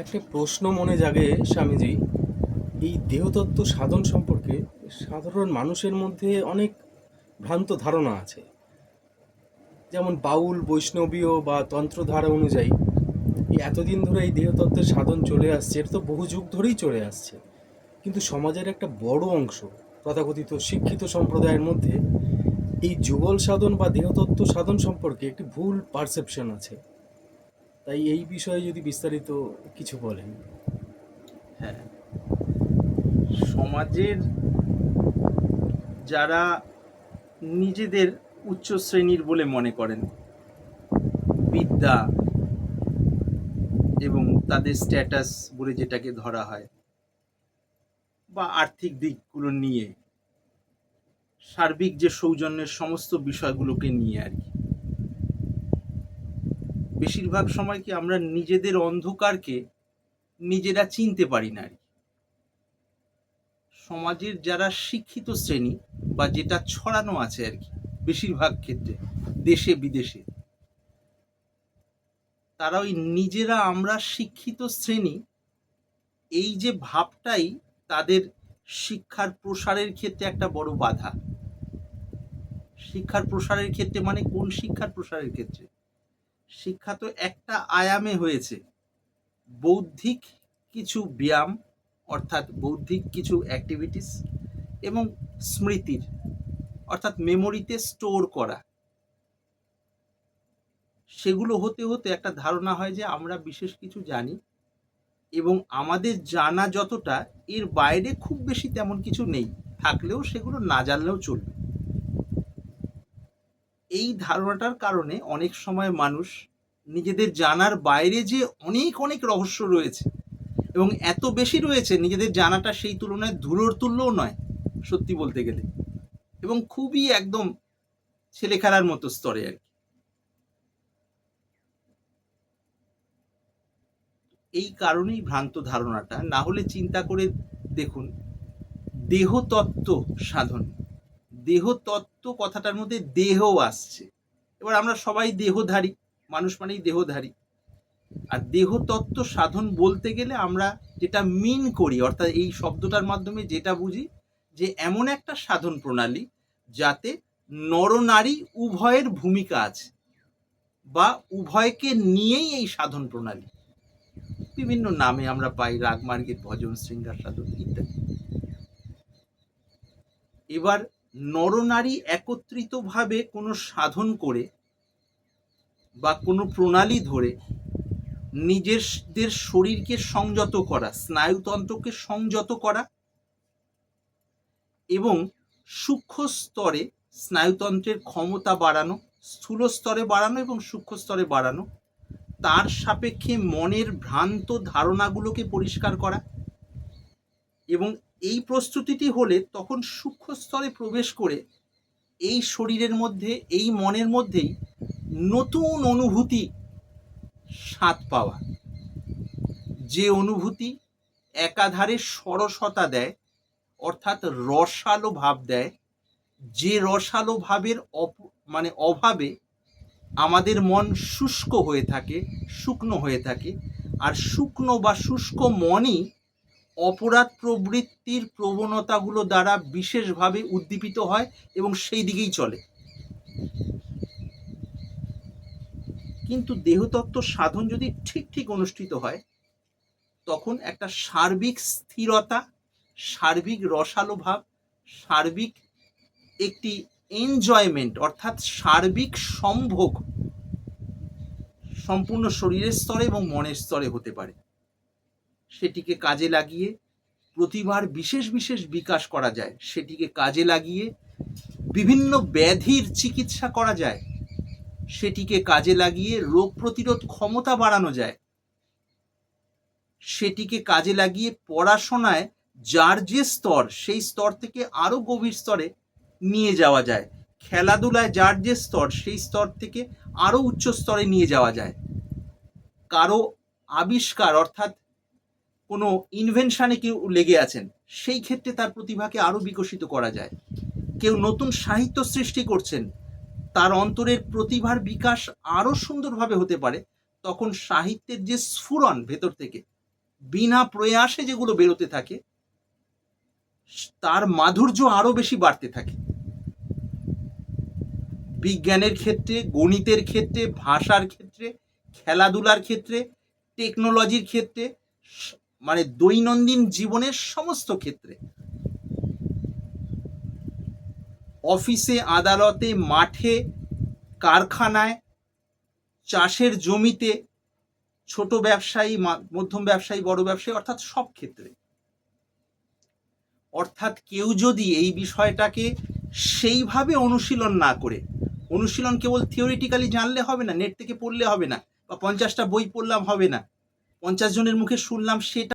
একটা প্রশ্ন মনে জাগে স্বামীজি। এই দেহতত্ত্ব সাধন সম্পর্কে সাধারণ মানুষের মধ্যে অনেক ভ্রান্ত ধারণা আছে। যেমন বাউল, বৈষ্ণবীয় বা তন্ত্রধারা অনুযায়ী এই এতদিন ধরে এই দেহতত্ত্বের সাধন চলে আসছে, এটা তো বহু যুগ ধরেই চলে আসছে। কিন্তু সমাজের একটা বড় অংশ, তথাকথিত শিক্ষিত সম্প্রদায়ের মধ্যে এই যুগল সাধন বা দেহতত্ত্ব সাধন সম্পর্কে একটি ভুল পারসেপশন আছে। তাই এই বিষয়ে যদি বিস্তারিত কিছু বলেন। হ্যাঁ। সমাজের যারা নিজেদের উচ্চ শ্রেণির বলে মনে করেন, বিদ্যা এবং তাদের স্ট্যাটাস বলে যেটাকে ধরা হয় বা আর্থিক দিকগুলো নিয়ে, সার্বিক যে সৌজন্যের সমস্ত বিষয়গুলোকে নিয়ে আর কি। বেশিরভাগ সময় কি আমরা নিজেদের অন্ধকারকে নিজেরা চিনতে পারি না সমাজের যারা শিক্ষিত শ্রেণি বা যেটা ছড়ানো আছে আর কি, বেশিরভাগ ক্ষেত্রে, দেশে, বিদেশে, তারা ওই নিজেরা আমরা শিক্ষিত শ্রেণি, এই যে ভাবটাই তাদের শিক্ষার প্রসারের ক্ষেত্রে একটা বড় বাধা। শিক্ষার প্রসারের ক্ষেত্রে মানে কোন শিক্ষার প্রসারের ক্ষেত্রে? শিক্ষা তো একটা আয়ামে হয়েছে। বৌদ্ধিক কিছু ব্যায়াম, অর্থাৎ বৌদ্ধিক কিছু অ্যাক্টিভিটিস এবং স্মৃতির, অর্থাৎ মেমোরিতে স্টোর করা। সেগুলো হতে হতে একটা ধারণা হয় যে আমরা বিশেষ কিছু জানি এবং আমাদের জানা যতটা, এর বাইরে খুব বেশি তেমন কিছু নেই। থাকলেও সেগুলো না জানলেও চলবে। এই ধারণাটার কারণে অনেক সময় মানুষ নিজেদের জানার বাইরে যে অনেক অনেক রহস্য রয়েছে এবং এত বেশি রয়েছে নিজেদের জানাটা সেই তুলনায় ধুলোর তুল্যও নয়, সত্যি বলতে গেলে। এবং খুবই একদম ছেলে খেলার মতো স্তরে আর কি। এই কারণেই ভ্রান্ত ধারণাটা, না হলে চিন্তা করে দেখুন, দেহতত্ত্ব সাধন। দেহতত্ত্ব কথাটার মধ্যে দেহ আসছে। এবার আমরা সবাই দেহধারী, মানুষ মানেই দেহধারী। আর দেহতত্ত্ব সাধন বলতে গেলে আমরা যেটা মিন করি, অর্থাৎ এই শব্দটার মাধ্যমে যেটা বুঝি, যে এমন একটা সাধন প্রণালী যাতে নরনারী উভয়ের ভূমিকা আছে বা উভয়কে নিয়েই এই সাধন প্রণালী। বিভিন্ন নামে আমরা পাই, রাগমার্গের ভজন, শৃঙ্গার সাধন ইত্যাদি। এবার নরনারী একত্রিতভাবে কোনো সাধন করে বা কোনো প্রণালী ধরে নিজেদের শরীরকে সংযত করা, স্নায়ুতন্ত্রকে সংযত করা এবং সূক্ষ্ম স্তরে স্নায়ুতন্ত্রের ক্ষমতা বাড়ানো, স্থূল স্তরে বাড়ানো এবং সূক্ষ্ম স্তরে বাড়ানো, তার সাপেক্ষে মনের ভ্রান্ত ধারণাগুলোকে পরিষ্কার করা এবং এই প্রস্তুতিটি হলে তখন সূক্ষ্ম স্তরে প্রবেশ করে এই শরীরের মধ্যে, এই মনের মধ্যেই নতুন অনুভূতি স্বাদ পাওয়া। যে অনুভূতি একাধারে সরসতা দেয়, অর্থাৎ রসালো ভাব দেয়, যে রসালো ভাবের অপ মানে অভাবে আমাদের মন শুষ্ক হয়ে থাকে, শুকনো হয়ে থাকে, আর শুকনো বা শুষ্ক মনই অপরাধ প্রবৃত্তির প্রবণতাগুলো দ্বারা বিশেষভাবে উদ্দীপিত হয় এবং সেই দিকেই চলে। কিন্তু দেহতত্ত্ব সাধন যদি ঠিক ঠিক অনুষ্ঠিত হয়, তখন একটা সার্বিক স্থিরতা, সার্বিক রসালো ভাব, সার্বিক একটি এনজয়মেন্ট অর্থাৎ সার্বিক সম্ভোগ সম্পূর্ণ শরীরের স্তরে এবং মনের স্তরে হতে পারে। সেটিকে কাজে লাগিয়ে, প্রতিভার বিশেষ বিশেষ বিকাশ করা যায়, সেটিকে কাজে লাগিয়ে, বিভিন্ন ব্যাধির চিকিৎসা করা যায়, সেটিকে কাজে লাগিয়ে রোগ প্রতিরোধ ক্ষমতা বাড়ানো যায়, সেটিকে কাজে লাগিয়ে পড়াশোনায় যার যে স্তর, সেই স্তর থেকে আরও গভীর স্তরে নিয়ে যাওয়া যায়, খেলাধুলায় যার যে স্তর, সেই স্তর থেকে আরও উচ্চ স্তরে নিয়ে যাওয়া যায়। কারও আবিষ্কার অর্থাৎ কোনো ইনভেনশনে কেউ লেগে আছেন, সেই ক্ষেত্রে তার প্রতিভাকে আরও বিকশিত করা যায়। কেউ নতুন সাহিত্য সৃষ্টি করছেন, তার অন্তরের প্রতিভার বিকাশ আরও সুন্দরভাবে হতে পারে, তখন সাহিত্যের যে স্ফুরণ ভেতর থেকে, বিনা প্রয়াসে যেগুলো বেরোতে থাকে, তার মাধুর্য আরও বেশি বাড়তে থাকে। বিজ্ঞানের ক্ষেত্রে, গণিতের ক্ষেত্রে, ভাষার ক্ষেত্রে, খেলাধুলার ক্ষেত্রে টেকনোলজির ক্ষেত্রে মানে দৈনন্দিন জীবনের সমস্ত ক্ষেত্রে। অফিসে, আদালতে, মাঠে, কারখানায়, চাষের জমিতে, ছোট ব্যবসায়ী মধ্যম ব্যবসায়ী, বড় ব্যবসায়ী, অর্থাৎ সব ক্ষেত্রে। অর্থাৎ কেউ যদি এই বিষয়টাকে সেইভাবে অনুশীলন না করে, অনুশীলন কেবল থিওরিটিক্যালি জানলে হবে না নেট থেকে পড়লে হবে না, বা পঞ্চাশটা বই পড়লাম হবে না, পঞ্চাশ জনের মুখে শুনলাম সেটা